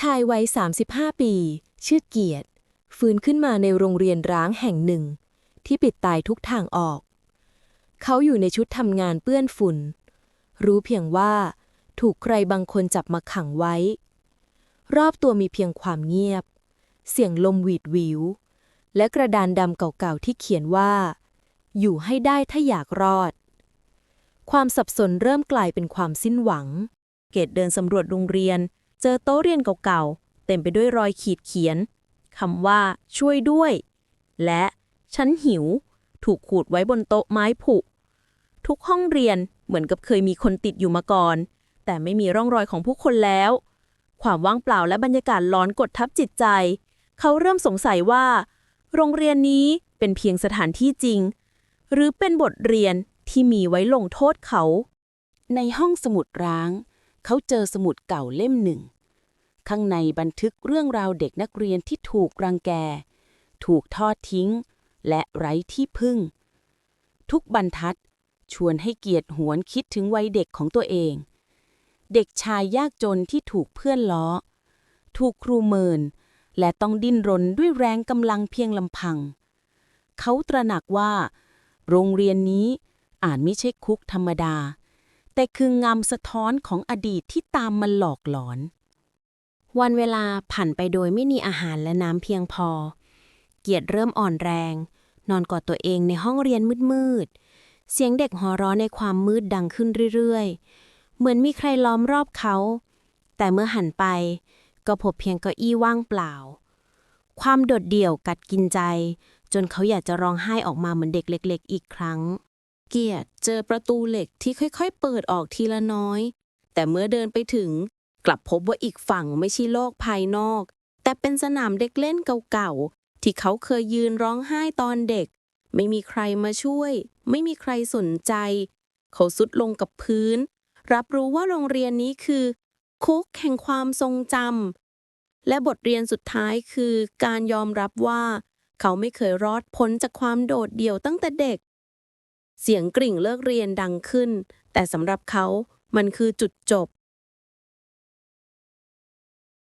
ชายวัย 35 ปี ชื่อเกียรติ ฟื้นขึ้นมาในโรงเรียนร้างแห่งหนึ่ง ที่ปิดตายทุกทางออก เขาอยู่ในชุดทำงานเปื้อนฝุ่น รู้เพียงว่า ถูกใครบางคนจับมาขังไว้ รอบตัวมีเพียงความเงียบ เสียงลมหวีดหวิว และกระดานดำเก่าๆที่เขียนว่า อยู่ให้ได้ถ้าอยากรอด ความสับสนเริ่มกลายเป็นความสิ้นหวัง เกดเดินสำรวจโรงเรียน เจอโต๊ะเรียนเก่าๆ เต็มไปด้วยรอยขีดเขียนคำว่าช่วยด้วย และฉันหิว ถูกขูดไว้บนโต๊ะไม้ผุ ทุกห้องเรียนเหมือนกับเคยมีคนติดอยู่มาก่อน แต่ไม่มีร่องรอยของผู้คนแล้ว ความว่างเปล่าและบรรยากาศร้อนกดทับจิตใจ เขาเริ่มสงสัยว่า โรงเรียนนี้เป็นเพียงสถานที่จริง หรือเป็นบทเรียนที่มีไว้ลงโทษเขา ในห้องสมุดร้าง เขาเจอสมุดเก่าเล่มหนึ่ง ข้างในบันทึกเรื่องราวเด็กนักเรียนที่ถูกรังแก ถูกทอดทิ้ง และไร้ที่พึ่ง ทุกบรรทัดชวนให้เกียรติหวนคิดถึงวัยเด็กของตัวเอง เด็กชายยากจนที่ถูกเพื่อนล้อ ถูกครูเมิน และต้องดิ้นรนด้วยแรงกำลังเพียงลำพัง เขาตระหนักว่า โรงเรียนนี้อาจไม่ใช่คุกธรรมดา แต่คืองามสะท้อนของอดีตที่ตามมาหลอกหลอน วันเวลาผ่านไปโดยไม่มีอาหารและน้ำเพียงพอ เกียรติเริ่มอ่อนแรง นอนกอดตัวเองในห้องเรียนมืดๆ เสียงเด็กหัวเราะในความมืดดังขึ้นเรื่อยๆ เหมือนมีใครล้อมรอบเขา แต่เมื่อหันไป ก็พบเพียงเก้าอี้ว่างเปล่า ความโดดเดี่ยวกัดกินใจ จนเขาอยากจะร้องไห้ออกมาเหมือนเด็กเล็ก ๆ อีกครั้ง เกียรติเจอประตูเหล็กที่ค่อยๆ เปิดออกทีละน้อย แต่เมื่อเดินไปถึง กลับพบว่าอีกฝั่งไม่ใช่โลกภายนอก แต่เป็นสนามเด็กเล่นเก่าๆ ที่เขาเคยยืนร้องไห้ตอนเด็ก ไม่มีใครมาช่วย ไม่มีใครสนใจ เขาสุดลงกับพื้น รับรู้ว่าโรงเรียนนี้คือ คุกแห่งความทรงจำและบทเรียนสุดท้ายคือการยอมรับว่า เขาไม่เคยรอดพ้นจากความโดดเดี่ยวตั้งแต่เด็ก เสียงกริ่งเลิกเรียนดังขึ้น แต่สำหรับเขามันคือจุดจบ